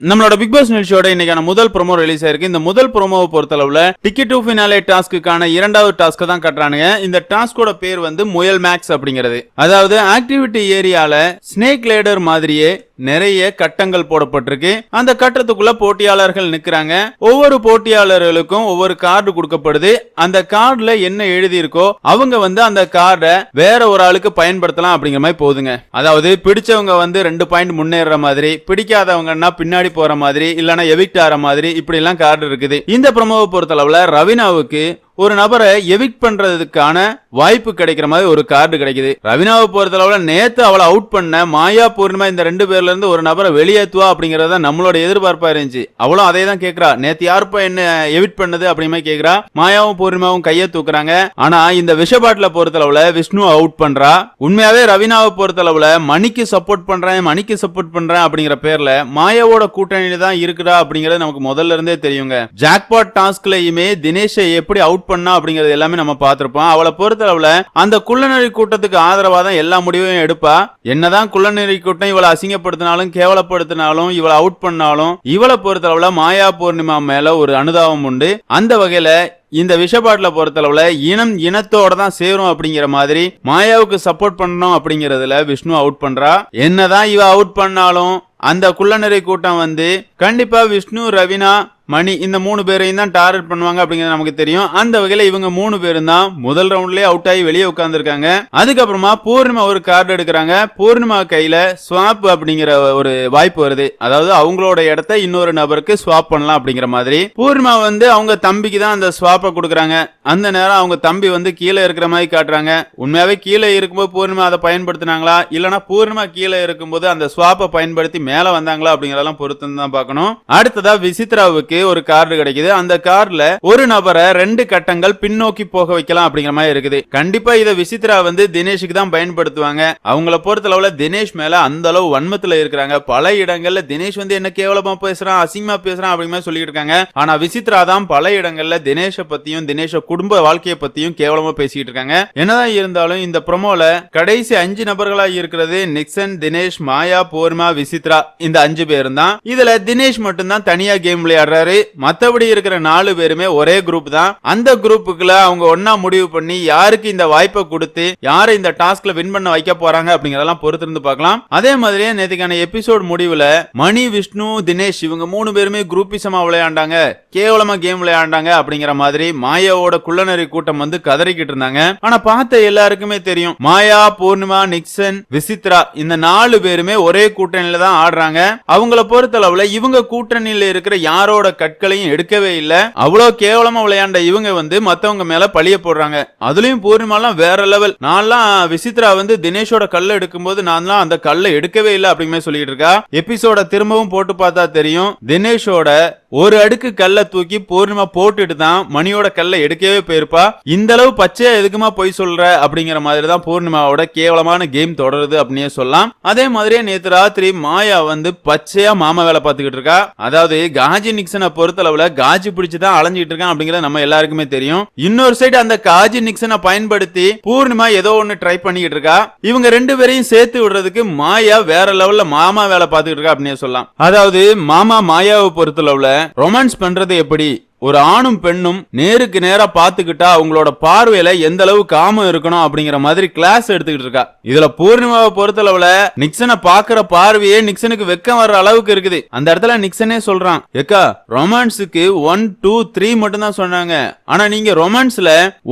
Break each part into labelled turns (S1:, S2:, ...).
S1: நம்மளோட big pass நிகழ்ச்சியோட இன்னைக்கான முதல் ப்ரோமோ ரிலீஸ் ஆயிருக்கு இந்த முதல் ப்ரோமோவை பொறுத்தளவுல டிக்கெட் டு ஃபினாலே டாஸ்க்குக்கான இரண்டாவது டாஸ்க் தான் கட்டுறானுங்க. இந்த டாஸ்கோட பேர் வந்து முயல் மேக்ஸ் அப்படிங்கிறது. அதாவது ஆக்டிவிட்டி ஏரியால ஸ்னேக் லேடர் மாதிரியே நிறைய கட்டங்கள் போடப்பட்டிருக்கு. அந்த கட்டத்துக்குள்ள போட்டியாளர்கள் நிக்கிறாங்க. ஒவ்வொரு போட்டியாளர்களுக்கும் ஒவ்வொரு கார்டு கொடுக்கப்படுது. அந்த கார்டுல என்ன எழுதி இருக்கோ அவங்க வந்து அந்த கார்டை வேற ஒரு ஆளுக்கு பயன்படுத்தலாம் அப்படிங்கிற மாதிரி போகுதுங்க. அதாவது பிடிச்சவங்க வந்து ரெண்டு பாயிண்ட் முன்னேற மாதிரி பிடிக்காதவங்கன்னா பின்னாடி போற மாதிரி இல்லனா எவிக்ட் ஆற மாதிரி இப்படி எல்லாம் கார்டு இருக்குது. இந்த பிரமோக பொறுத்த அளவுல ரவினாவுக்கு ஒரு நபரை எவிக்ட் பண்றதுக்கான வாய்ப்பு கிடைக்கிற மாதிரி ஒரு கார்டு கிடைக்குது. ரவினாவை பொறுத்தளவுல நேத்து அவளை அவுட் பண்ண மாயா பூர்ணிமா இந்த ரெண்டு பேர்ல இருந்து ஒரு நபரை வெளியேத்துவா அப்படிங்கறத நம்மளோட எதிர்பார்ப்பா இருந்துச்சு. அவளும் அதே தான் கேக்குறா. நேத்து யாருப்பா என்ன எவிட் பண்ணது அப்படிங்கிற கேக்குறா. மாயாவும் பூர்ணிமாவும் கையை தூக்குறாங்க. ஆனா இந்த விஷபாட்டில பொறுத்தளவுல விஷ்ணு அவுட் பண்றா. உண்மையாவே ரவினாவை பொறுத்தளவுல மணிக்கு சப்போர்ட் பண்றேன் மணிக்கு சப்போர்ட் பண்றேன் அப்படிங்கிற பேர்ல மாயாவோட கூட்டணியில தான் இருக்குடா அப்படிங்கறது நமக்கு முதல்ல இருந்தே தெரியுங்க. ஜாக்பாட் டாஸ்க்லயுமே தினேஷை எப்படி அவுட் பண்ணா அப்படிங்கறது எல்லாமே நம்ம பார்த்திருப்போம். அவளை பொறுத்தளவுல அந்த குள்ளநெறி கூட்டத்துக்கு ஆதரவா தான் எல்லா முடிவையும் எடுப்பா. என்னதான் குள்ளநெறி கூட்டம் இவளை அசிங்கப்படுத்தினாலும் கேவலப்படுத்தினாலும் இவளை அவுட் பண்ணாலும் இவளை பொறுத்தளவுல மாயா பூர்ணிமா மேல ஒரு அனுதாபம் உண்டு. அந்த வகையில இந்த விஷபாட்டில பொறுத்தளவுல இனம் இனத்தோட தான் சேரும் அப்படிங்கிற மாதிரி மாயாவுக்கு சப்போர்ட் பண்ணணும் அப்படிங்கறதுல விஷ்ணு அவுட் பண்றா. என்னதான் இவ அவுட் பண்ணாலும் அந்த குள்ளநெறி கூட்டம் வந்து கண்டிப்பா விஷ்ணு ரவினா மணி இந்த மூணு பேரையும் தான் டார்கெட் பண்ணுவாங்க அப்படிங்கிறது நமக்கு தெரியும். அந்த வகையில இவங்க மூணு பேரும் தான் முதல் ரவுண்ட்லயே அவுட் ஆகி வெளியே உட்காந்துருக்காங்க அதுக்கப்புறமா பூர்ணிமா ஒரு கார்டு எடுக்கிறாங்க. பூர்ணிமா கையில ஸ்வாப் அப்படிங்கிற ஒரு வாய்ப்பு வருது. அதாவது அவங்களோட இடத்த இன்னொரு நபருக்கு ஸ்வாப் பண்ணலாம் அப்படிங்கிற மாதிரி. பூர்ணிமா வந்து அவங்க தம்பிக்கு தான் அந்த ஸ்வாப்பை கொடுக்குறாங்க. அந்த நேரம் அவங்க தம்பி வந்து கீழே இருக்கிற மாதிரி காட்டுறாங்க. உண்மையாவே கீழே இருக்கும்போது பூர்ணிமா அதை பயன்படுத்தினாங்களா? இல்லைனா பூர்ணிமா கீழே இருக்கும்போது அந்த ஸ்வாப்பை பயன்படுத்தி மேலே வந்தாங்களா அப்படிங்கிறதெல்லாம் பொறுத்து தான் பார்க்கணும். அடுத்ததா விசித்ராவுக்கு ஒரு கார்டு கிடைக்குது. அந்த கார்டுல ஒரு நபரை ரெண்டு கட்டங்கள் பின்னோக்கி போக வைக்கலாம் அப்படிங்கிற மாதிரி இருக்குது. கண்டிப்பா இதை விசித்ரா வந்து தினேஷுக்கு தான் பயன்படுத்துவாங்க. அவங்கள பொறுத்த அளவுல தினேஷ் மேல அந்த அளவு வன்மத்துல இருக்கிறாங்க. பல இடங்கள்ல தினேஷ் வந்து என்ன கேவலமா பேசுறான் அசிங்கமா பேசுறான் அப்படிங்கிற மாதிரி சொல்லிட்டு இருக்காங்க. ஆனா விசித்ரா தான் பல இடங்கள்ல தினேஷ பத்தியும் தினேஷ குடும்ப வாழ்க்கையை பத்தியும் கேவலமா பேசிட்டு இருக்காங்க. என்னதான் இருந்தாலும் இந்த ப்ரொமோல கடைசி அஞ்சு நபர்களா இருக்கிறது நிக்சன் தினேஷ் மாயா போர்மா விசித்ரா இந்த அஞ்சு பேரும் தான். இதுல தினேஷ் மட்டும் தான் தனியா கேம் விளையாடுறாரு மத்தபடி இருக்கிற நாலு பேருமே ஒரே குரூப் தான். அந்த குரூப்புக்குள்ள அவங்க ஒன்னா முடிவு பண்ணி யாருக்கு இந்த வாய்ப்பை கொடுத்து யாரை இந்த டாஸ்க்ல வின் பண்ண வைக்க போறாங்க அப்படிங்கறதெல்லாம் பொறுத்திருந்து பார்க்கலாம். அதே மாதிரியே நேற்றுக்கான எபிசோட் முடிவுல மணி விஷ்ணு தினேஷ் இவங்க மூணு பேருமே குரூப்பிசமா விளையாண்டாங்க. கேவலமா கேம் விளையாண்டாங்க அப்படிங்கிற மாதிரி மாயாவோட குள்ளநரி கூட்டம் வந்து கதறிக்கிட்டு இருந்தாங்க. ஆனா பார்த்த எல்லாருக்குமே தெரியும் மாயா பூர்ணிமா நிக்சன் விசித்ரா இந்த நாலு பேருமே ஒரே கூட்டணியில தான் ஆடுறாங்க. அவங்கள பொறுத்தளவுல இவங்க கூட்டணியில இருக்கிற யாரோட கற்களையும் எடுக்கவே இல்ல. அவ்வளவு கேவலமா விளையாண்ட இவங்க வந்து மத்தவங்க மேல பழிய போடுறாங்க. அதுலயும் பூர்ணிமாலாம் வேற லெவல் நான்லாம் விசித்ரா வந்து தினேஷோட கல்ல எடுக்கும்போது நான்லாம் அந்த கல்லை எடுக்கவே இல்லை அப்படிங்கிற சொல்லிட்டு இருக்கா. எபிசோட திரும்பவும் போட்டு பார்த்தா தெரியும். தினேஷோட ஒரு அடுக்கு கல்லை தூக்கி பூர்ணிமா போட்டுட்டு தான் மணியோட கல்லை எடுக்கவே போயிருப்பா. இந்த அளவு பச்சையா எதுக்குமா போய் சொல்ற அப்படிங்கிற மாதிரி தான் பூர்ணிமாவோட கேவலமான கேம் தொடருது அப்படின்னே சொல்லலாம். அதே மாதிரியே நேத்து ராத்திரி மாயா வந்து பச்சையா மாமா வேலை பார்த்துக்கிட்டு இருக்கா. அதாவது காஜி நிக்சனை பொறுத்தளவுல காஜி பிடிச்சு தான் அலைஞ்சிட்டு இருக்கான் அப்படிங்கறது நம்ம எல்லாருக்குமே தெரியும். இன்னொரு சைடு அந்த காஜி நிக்சனை பயன்படுத்தி பூர்ணிமா ஏதோ ஒன்னு ட்ரை பண்ணிக்கிட்டு இருக்கா. இவங்க ரெண்டு பேரையும் சேர்த்து விடுறதுக்கு மாயா வேற லெவல்ல மாமா வேலை பார்த்துக்கிட்டு இருக்கா அப்படின்னு சொல்லலாம். அதாவது மாமா மாயாவை பொறுத்தளவுல ரொமான்ஸ் பண்றது எப்படி? ஒரு ஆணும் பெண்ணும் நேருக்கு நேரா பாத்துக்கிட்டா அவங்களோட பார்வையில எந்த அளவு காமம் இருக்கணும் அப்படிங்கிற மாதிரி கிளாஸ் எடுத்துக்கிட்டு இருக்கா. இதுல பூர்ணிமாவை பொறுத்தளவுல நிக்சனை பாக்குற பார்வையே நிக்சனுக்கு வெக்கம் வர்ற அளவுக்கு இருக்குது. அந்த இடத்துல நிக்சனே சொல்றான் ஏக்கா ரொமான்ஸுக்கு ஒன் டூ த்ரீ மட்டும் தான் சொன்னாங்க. ஆனா நீங்க ரொமான்ஸ்ல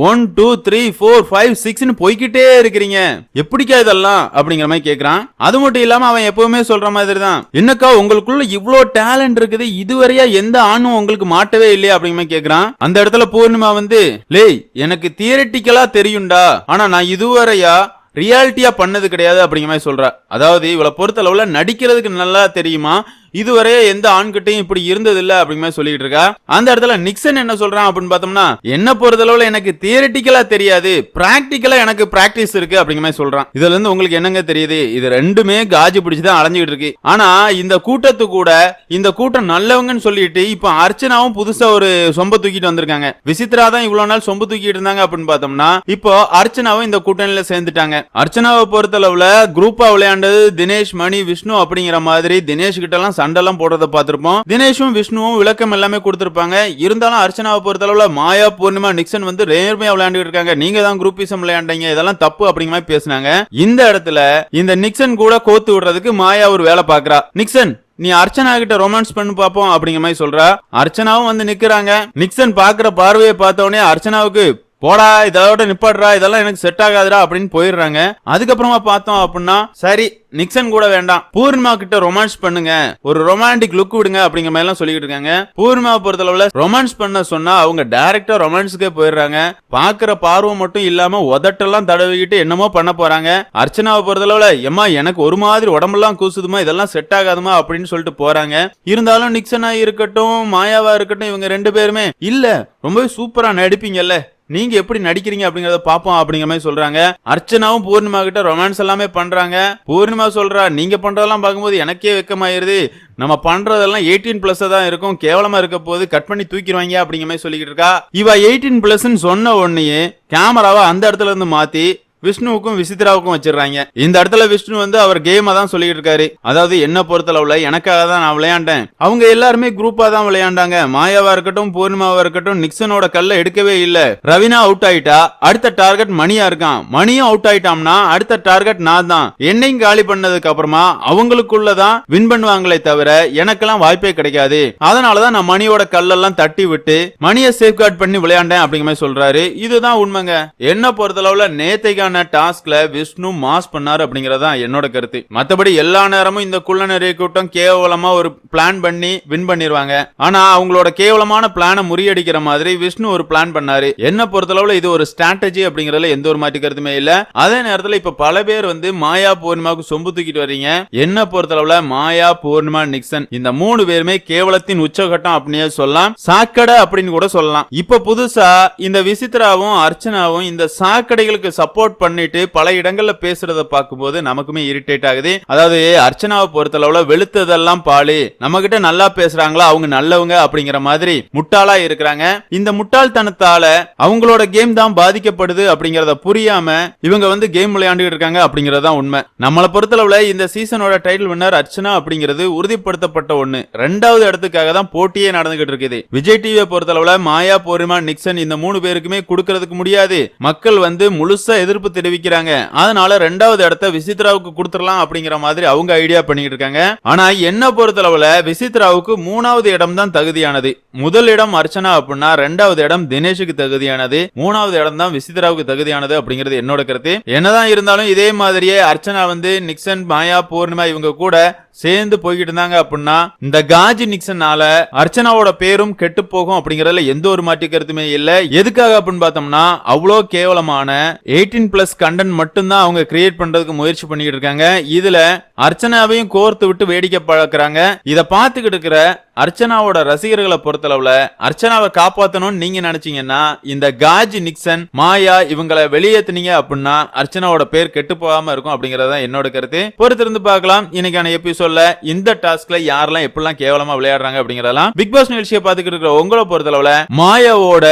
S1: one two three four five சிக்ஸ்னு போய்கிட்டே இருக்கிறீங்க. எப்படிக்கா இதெல்லாம்? அப்படிங்கிற மாதிரி கேக்குறான். அது மட்டும் இல்லாம அவன் எப்பவுமே சொல்ற மாதிரி தான் என்னக்கா உங்களுக்குள்ள இவ்வளோ டேலண்ட் இருக்குது. இதுவரையா எந்த ஆணும் உங்களுக்கு மாட்டவே இல்லையா? அப்படிங்கிற கேக்குறான். அந்த இடத்துல பூர்ணிமா வந்து லேய் எனக்கு தியரட்டிக்கலா தெரியும்டா. ஆனா நான் இதுவரையா ரியாலிட்டியா பண்ணது கிடையாது அப்படிங்கிற மாதிரி சொல்ற. அதாவது இவளை பொறுத்தளவுல நடிக்கிறதுக்கு நல்லா தெரியுமா? இதுவரை எந்த ஆண்கிட்டையும் இப்படி இருந்தது இல்ல அப்படிங்கிற சொல்லிட்டு இருக்கா. அந்த இடத்துல நிக்சன் என்ன சொல்றான் அப்படின்னு பார்த்தோம்னா என்ன பொறுத்தளவுல எனக்கு தியரிட்டிக்கலா தெரியாது பிராக்டிக்கலா எனக்கு பிராக்டிஸ் இருக்கு அப்படிங்கிற மாதிரி சொல்றான். இதுல இருந்து உங்களுக்கு என்னங்க தெரியுது? இது ரெண்டுமே காஜி பிடிச்சுதான் அலைஞ்சிட்டு இருக்கு. ஆனா இந்த கூட்டத்து கூட இந்த கூட்டம் நல்லவங்கன்னு சொல்லிட்டு இப்ப அர்ச்சனாவும் புதுசா ஒரு சொம்ப தூக்கிட்டு வந்திருக்காங்க. விசித்ரா தான் இவ்வளவு நாள் சொம்பு தூக்கிட்டு இருந்தாங்க அப்படின்னு பார்த்தோம்னா இப்போ அர்ச்சனாவும் இந்த கூட்டணியில சேர்ந்துட்டாங்க. அர்ச்சனாவை பொறுத்தளவுல குரூப்பா விளையாண்டது தினேஷ் மணி விஷ்ணு அப்படிங்கிற மாதிரி தினேஷ் கிட்ட எல்லாம் சண்டெல்லாம் போடுறத பார்த்திருப்போம். தினேஷும் விஷ்ணுவும் விளக்கம் எல்லாமே கொடுத்திருப்பாங்க. இருந்தாலும் அர்ச்சனாவை பொறுத்தளவுல மாயா பூர்ணிமா நிக்சன் வந்து நேர்மையா விளையாண்டுட்டு இருக்காங்க. நீங்க தான் குரூப்பிசம் விளையாண்டீங்க. இதெல்லாம் தப்பு அப்படிங்கிற மாதிரி பேசினாங்க. இந்த இடத்துல இந்த நிக்சன் கூட கோத்து விடுறதுக்கு மாயா ஒரு வேலை பாக்குறா நிக்சன் நீ அர்ச்சனா கிட்ட ரொமான்ஸ் பண்ணி பாப்போம் அப்படிங்கிற மாதிரி சொல்றா. அர்ச்சனாவும் வந்து நிக்கிறாங்க. நிக்சன் பாக்குற பார்வையை பார்த்தோடனே அர்ச்சனாவுக்கு போடா இதோட நிப்பாடுறா இதெல்லாம் எனக்கு செட் ஆகாதுடா அப்படின்னு போயிடுறாங்க. அதுக்கப்புறமா பார்த்தோம் அப்படின்னா சரி நிக்சன் கூட வேண்டாம். பூர்ணிமா கிட்ட ரொமான்ஸ் பண்ணுங்க. ஒரு ரொமான்டிக் லுக் விடுங்க அப்படிங்கிற மாதிரி எல்லாம் சொல்லிட்டு இருக்காங்க. பூர்ணிமா பொறுத்தளவுல ரொமான்ஸ் பண்ண சொன்னா அவங்க டைரக்டா ரொமான்ஸுக்கே போயிடுறாங்க. பாக்குற பார்வம் மட்டும் இல்லாம உதட்டெல்லாம் தடவிக்கிட்டு என்னமோ பண்ண போறாங்க. அர்ச்சனாவை பொறுத்தளவுல எம்மா எனக்கு ஒரு மாதிரி உடம்பெல்லாம் கூசுதுமா இதெல்லாம் செட் ஆகாதுமா? அப்படின்னு சொல்லிட்டு போறாங்க. இருந்தாலும் நிக்சனா இருக்கட்டும் மாயாவா இருக்கட்டும் இவங்க ரெண்டு பேருமே இல்ல ரொம்பவே சூப்பரா நடிப்பீங்கல்ல. நீங்க எப்படி நடிக்கிறீங்க அப்படிங்கறத பாப்போம் அப்படிங்கிற மாதிரி சொல்றாங்க. அர்ச்சனாவும் பூர்ணிமா கிட்ட ரொமான்ஸ் எல்லாமே பண்றாங்க. பூர்ணிமா சொல்றா நீங்க பண்றதெல்லாம் பார்க்கும்போது எனக்கே வெக்கமாயிருது. நம்ம பண்றதெல்லாம் எயிட்டீன் பிளஸ் தான் இருக்கும். கேவலமா இருக்க போது கட் பண்ணி தூக்கிடுவாங்க அப்படிங்கிற மாதிரி சொல்லிக்கிட்டு இருக்கா. இவ எயிட்டீன் பிளஸ் சொன்ன உடனே கேமராவை அந்த இடத்துல இருந்து மாத்தி விஷ்ணுவுக்கும் விசித்ராவுக்கும் வச்சிடுறாங்க. இந்த இடத்துல விஷ்ணு வந்து அவர் கேமை தான் சொல்லிட்டு இருக்காரு. அதாவது என்ன பொறுத்தளவுல எனக்காக தான் நான் விளையாண்டேன். அவங்க எல்லாருமே குரூப்பா தான் விளையாண்டாங்க. மாயாவா இருக்கட்டும் பூர்ணிமாவா இருக்கட்டும் நிக்சனோட கல்ல எடுக்கவே இல்ல. ரவினா அவுட் ஆயிட்டா அடுத்த டார்கெட் மணியா இருக்கான். மணியும் அவுட் ஆயிட்டாம்னா அடுத்த டார்கெட் நான் தான். என்னையும் காலி பண்ணதுக்கு அப்புறமா அவங்களுக்குள்ளதான் வின் பண்ணுவாங்களே தவிர எனக்கெல்லாம் வாய்ப்பே கிடைக்காது. அதனாலதான் நான் மணியோட கல்லெல்லாம் தட்டி விட்டு மணியை சேஃப்கார்ட் பண்ணி விளையாண்டேன் அப்படிங்கிற மாதிரி சொல்றாரு. இதுதான் உண்மைங்க. என்ன பொறுத்தளவுல நேத்தைக்கான டாஸ்க்ல விஷ்ணு மாஸ் பண்ணாரு அப்படிங்கறதா என்னோட கருத்து. மத்தபடி எல்லா நேரமும் இந்த குள்ள நிறைய கூட்டம் கேவலமா ஒரு பிளான் பண்ணி வின் பண்ணிருவாங்க. ஆனா அவங்களோட கேவலமான பிளான முறியடிக்கிற மாதிரி விஷ்ணு ஒரு பிளான் பண்ணாரு. என்ன பொறுத்தளவுல இது ஒரு ஸ்ட்ராட்டஜி அப்படிங்கறதுல எந்த ஒரு மாற்று கருத்துமே இல்ல. அதே நேரத்துல இப்ப பல பேர் வந்து மாயா பூர்ணிமாவுக்கு சொம்பு தூக்கிட்டு வர்றீங்க. என்ன பொறுத்தளவுல மாயா பூர்ணிமா நிக்சன் இந்த மூணு பேருமே கேவலத்தின் உச்சகட்டம் அப்படின்னே சொல்லலாம். சாக்கடை அப்படின்னு கூட சொல்லலாம். இப்ப புதுசா இந்த விசித்ராவும் அர்ச்சனாவும் இந்த சாக்கடைகளுக்கு சப்போர்ட் பண்ணிட்டு பல இடங்கள்ல பேசுறத பார்க்கும்போது நமக்குமே இரிட்டேட் ஆகுது. அதாவது அர்ச்சனாவை பொறுத்தளவுல வெளுத்ததெல்லாம் பாலு நம்ம கிட்ட நல்லா பேசுறாங்களா? அவங்க நல்லவங்க அப்படிங்கிற மாதிரி முட்டாளா இருக்கிறாங்க. இந்த முட்டாள்தனத்தால அவங்களோட கேம் தான் பாதிக்கப்படுது அப்படிங்கறத புரியாம இவங்க வந்து கேம் விளையாண்டுகிட்டு இருக்காங்க அப்படிங்கறதுதான் உண்மை. நம்மளை பொறுத்தளவுல இந்த சீசனோட டைட்டில் வின்னர் அர்ச்சனா அப்படிங்கிறது உறுதிப்படுத்தப்பட்ட ஒண்ணு. ரெண்டாவது இடத்துக்காக தான் போட்டியே நடந்துகிட்டு இருக்குது. விஜய் டிவியை பொறுத்தளவுல மாயா போரிமா நிக்சன் இந்த மூணு பேருக்குமே கொடுக்கறதுக்கு முடியாது. மக்கள் வந்து முழுசா எதிர்ப்பு தெரிவிக்கிறாங்க. அதனால ரெண்டாவது இடத்த விசித்ராவுக்கு கொடுத்துடலாம் அப்படிங்கிற மாதிரி அவங்க ஐடியா பண்ணிட்டு இருக்காங்க. ஆனா என்ன பொறுத்தளவுல விசித்ராவுக்கு மூணாவது இடம் தான் தகுதியானது. முதல் இடம் அர்ச்சனா அப்படின்னா ரெண்டாவது இடம் தினேஷுக்கு தகுதியானது. மூணாவது இடம் தான் விசித்ராவுக்கு தகுதியானது அப்படிங்கிறது என்னோட கருத்து. என்னதான் இருந்தாலும் இதே மாதிரியே அர்ச்சனா வந்து நிக்சன் மாயா பூர்ணிமா இவங்க கூட சேர்ந்து போய்கிட்டு இருந்தாங்க அப்படின்னா இந்த காஜி நிக்சனால அர்ச்சனாவோட பேரும் கெட்டு போகும் அப்படிங்கறதுல எந்த ஒரு மாற்று கருத்துமே இல்ல. எதுக்காக அப்படின்னு பார்த்தோம்னா அவ்வளோ கேவலமான எயிட்டீன் பிளஸ் கண்டென்ட் மட்டும்தான் அவங்க கிரியேட் பண்றதுக்கு முயற்சி பண்ணிட்டு இருக்காங்க. இதுல அர்ச்சனாவையும் கோர்த்து விட்டு வேடிக்கை பழக்கிறாங்க இத பார்த்துக்கிட்டு இருக்கிற அர்ச்சனாவோட ரசிகர்களை பொறுத்தளவுல அர்ச்சனாவை காப்பாத்தணும்னு நீங்க நினைச்சீங்கன்னா இந்த காஜி நிக்சன் மாயா இவங்களை வெளியேத்துனீங்க அப்படின்னா அர்ச்சனாவோட பேர் கெட்டு போகாம இருக்கும் அப்படிங்கறத என்னோட கருத்து. பொறுத்திருந்து பார்க்கலாம். இன்னைக்கான சொல்ல இந்த டாஸ்க்ல யாரெல்லாம் எப்படிலாம் கேவலமா விளையாடுறாங்க அப்படிங்கறதெல்லாம் பிக் பாஸ் நிகழ்ச்சியை பாத்துக்கிட்டு இருக்கிற உங்களை பொறுத்தளவுல மாயாவோட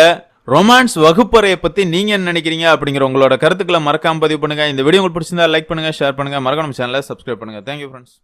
S1: ரொமான்ஸ் வகுப்பறையை பத்தி நீங்க என்ன நினைக்கிறீங்க அப்படிங்கிற உங்களோட கருத்துக்களை மறக்காம பதிவு பண்ணுங்க. இந்த வீடியோ உங்களுக்கு பிடிச்சிருந்தா லைக் பண்ணுங்க ஷேர் பண்ணுங்க. மறக்காம சேனலை சப்ஸ்கிரைப் பண்ணுங்க. Thank you friends